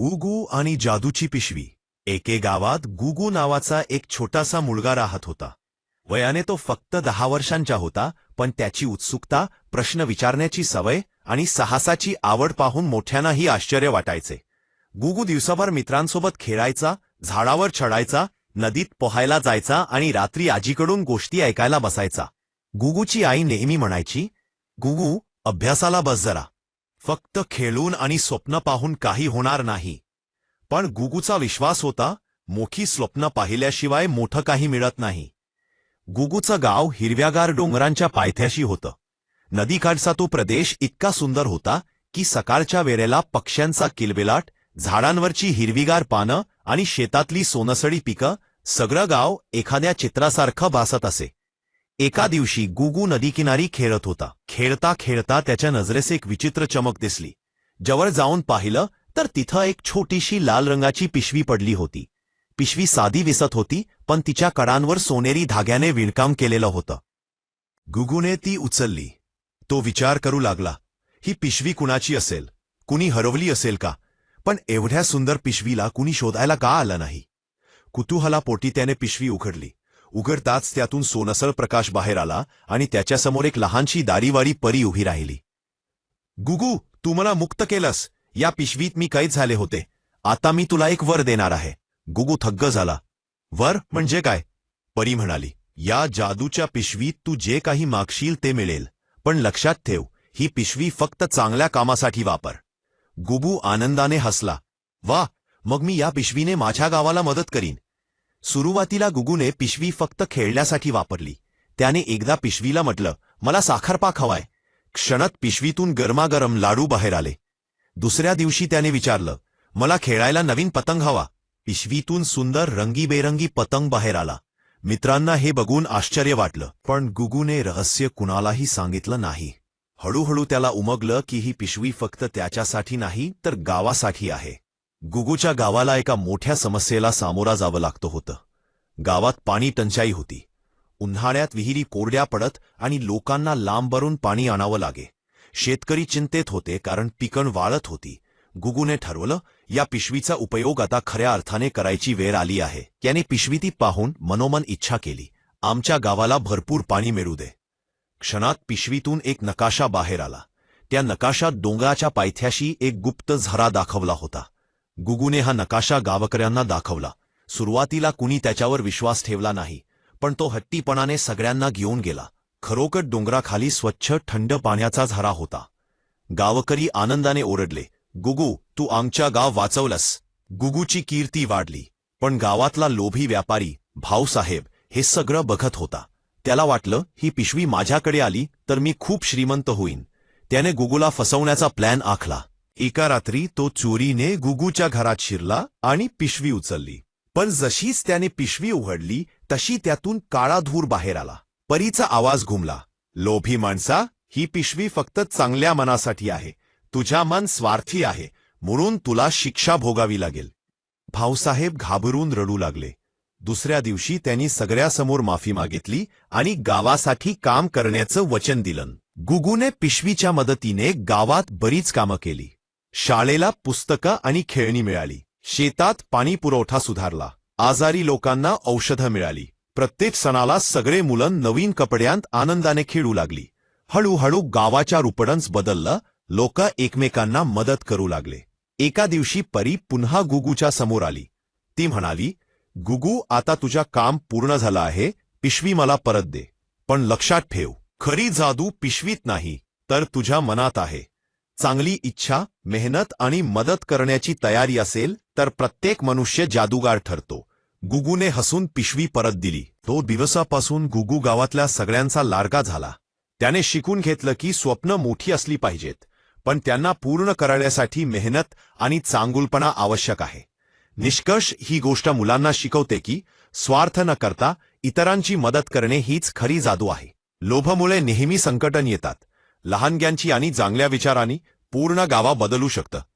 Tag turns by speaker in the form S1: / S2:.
S1: उगू आणि जादूची पिशवी. एके गावात गुगू नावाचा एक छोटासा मुलगा राहत होता. वयाने तो फक्त दहा वर्षांचा होता पण त्याची उत्सुकता प्रश्न विचारण्याची सवय आणि साहसाची आवड पाहून मोठ्यांनाही आश्चर्य वाटायचे. गुगू दिवसाभर मित्रांसोबत खेळायचा झाडावर चढायचा नदीत पोहायला जायचा आणि रात्री आजीकडून गोष्टी ऐकायला बसायचा. गुगूची आई नेहमी म्हणायची गुगू अभ्यासाला बस जरा. फक्त खेळून आणि स्वप्न पाहून काही होणार नाही. पण गुगूचा विश्वास होता मोठी स्वप्न पाहिल्याशिवाय मोठं काही मिळत नाही. गुगूचं गाव हिरव्यागार डोंगरांच्या पायथ्याशी होतं. नदीकाठचा तो प्रदेश इतका सुंदर होता की सकाळच्या वेळेला पक्ष्यांचा किलबिलाट झाडांवरची हिरवीगार पानं आणि शेतातली सोनसडी पिकं सगळं गाव एखाद्या चित्रासारखं भासत असे. एका दिवशी गुगू नदीकिनारी खेळत होता. खेळता खेळता त्याच्या नजरेस एक विचित्र चमक दिसली. जवळ जाऊन पाहिलं तर तिथं एक छोटीशी लाल रंगाची पिशवी पडली होती. पिशवी साधी विसत होती पण तिच्या कडांवर सोनेरी धाग्याने विणकाम केलेलं होतं. गुगूने ती उचलली. तो विचार करू लागला. ही पिशवी कुणाची असेल? कुणी हरवली असेल का? पण एवढ्या सुंदर पिशवीला कुणी शोधायला का आलं नाही? कुतूहलापोटी त्याने पिशवी उघडली. उघडताच त्यातून सोनसळ प्रकाश बाहेर आला आणि त्याच्यासमोर एक लहानशी दारीवाडी परी उभी राहिली. गुगू तू मला मुक्त केलंस. या पिशवीत मी कैद झाले होते. आता मी तुला एक वर देणार आहे. गुगू थग्ग झाला. वर म्हणजे काय? परी म्हणाली. या जादूच्या पिशवीत तू जे काही मागशील ते मिळेल. पण लक्षात ठेव ही पिशवी फक्त चांगल्या कामासाठी वापर. गुबू आनंदाने हसला. वा मग मी या पिशवीने माझ्या गावाला मदत करीन. सुरुवातीला गुगूने पिशवी फक्त खेळण्यासाठी वापरली. त्याने एकदा पिशवीला म्हटलं मला साखरपाक हवाय क्षणात पिशवीतून गरमागरम लाडू बाहेर आले. दुसऱ्या दिवशी त्याने विचारलं मला खेळायला नवीन पतंग हवा. पिशवीतून सुंदर रंगीबेरंगी पतंग बाहेर आला. मित्रांना हे बघून आश्चर्य वाटलं पण गुगूने रहस्य कुणालाही सांगितलं नाही. हळूहळू त्याला उमगलं की ही पिशवी फक्त त्याच्यासाठी नाही तर गावासाठी आहे. गुगूच्या गावाला एका मोठ्या समस्येला सामोरा जावं लागतं होतं. गावात पाणी टंचाई होती. उन्हाळ्यात विहिरी कोरड्या पडत आणि लोकांना लांबवरून पाणी आणावं लागे. शेतकरी चिंतेत होते कारण पिकण वाळत होती. गुगूने ठरवलं या पिशवीचा उपयोग आता खऱ्या अर्थाने करायची वेळ आली आहे. त्याने पिशवी ती पाहून मनोमन इच्छा केली आमच्या गावाला भरपूर पाणी मिळू दे. क्षणात पिशवीतून एक नकाशा बाहेर आला. त्या नकाशात डोंगराच्या पायथ्याशी एक गुप्त झरा दाखवला होता. गुगूने हा नकाशा गावकऱ्यांना दाखवला. सुरुवातीला कुणी त्याच्यावर विश्वास ठेवला नाही पण तो हट्टीपणाने सगळ्यांना घेऊन गेला. खरोखर डोंगराखाली स्वच्छ थंड पाण्याचा झरा होता. गावकरी आनंदाने ओरडले गुगू तू आमच्या गाव वाचवलंस. गुगूची कीर्ती वाढली. पण गावातला लोभी व्यापारी भाऊसाहेब हे सगळं बघत होता. त्याला वाटलं ही पिशवी माझ्याकडे आली तर मी खूप श्रीमंत होईन. त्याने गुगूला फसवण्याचा प्लॅन आखला. एका रात्री तो चोरीने गुगूच्या घरात शिरला आणि पिशवी उचलली. पण जशीच त्याने पिशवी उघडली तशी त्यातून काळा धूर बाहेर आला. परीचा आवाज घुमला. लोभी माणसा ही पिशवी फक्त चांगल्या मनासाठी आहे. तुझ्या मन स्वार्थी आहे. म्हणून तुला शिक्षा भोगावी लागेल. भाऊसाहेब घाबरून रडू लागले. दुसऱ्या दिवशी त्यांनी सगळ्यासमोर माफी मागितली आणि गावासाठी काम करण्याचं वचन दिलं. गुगूने पिशवीच्या मदतीने गावात बरीच कामं केली. शाळेला पुस्तकं आणि खेळणी मिळाली. शेतात पाणी पुरवठा सुधारला. आजारी लोकांना औषधं मिळाली. प्रत्येक सणाला सगळे मुलं नवीन कपड्यांत आनंदाने खेळू लागली. हळूहळू गावाच्या रुपडन्स बदललं लोक एकमेकांना मदत करू लागले. एका दिवशी परी पुन्हा गुगूच्या समोर आली. ती म्हणाली गुगू आता तुझ्या काम पूर्ण झालं आहे पिशवी मला परत दे. पण लक्षात ठेव खरी जादू पिशवीत नाही तर तुझ्या मनात आहे. चांगली इच्छा मेहनत आणि मदत करण्याची तयारी असेल तर प्रत्येक मनुष्य जादूगार ठरतो. गुगूने हसून पिशवी परत दिली. तो दिवसापासून गुगू गावातल्या सगळ्यांचा लाडका झाला. त्याने शिकून घेतलं की स्वप्न मोठी असली पाहिजेत पण त्यांना पूर्ण करण्यासाठी मेहनत आणि चांगुलपणा आवश्यक आहे. निष्कर्ष ही गोष्ट मुलांना शिकवते की स्वार्थ न करता इतरांची मदत करणे हीच खरी जादू आहे. लोभमुळे नेहमी संकटन येतात. लहानग्यांची आणि चांगल्या विचारांनी पूर्ण गावा बदलू शकतं.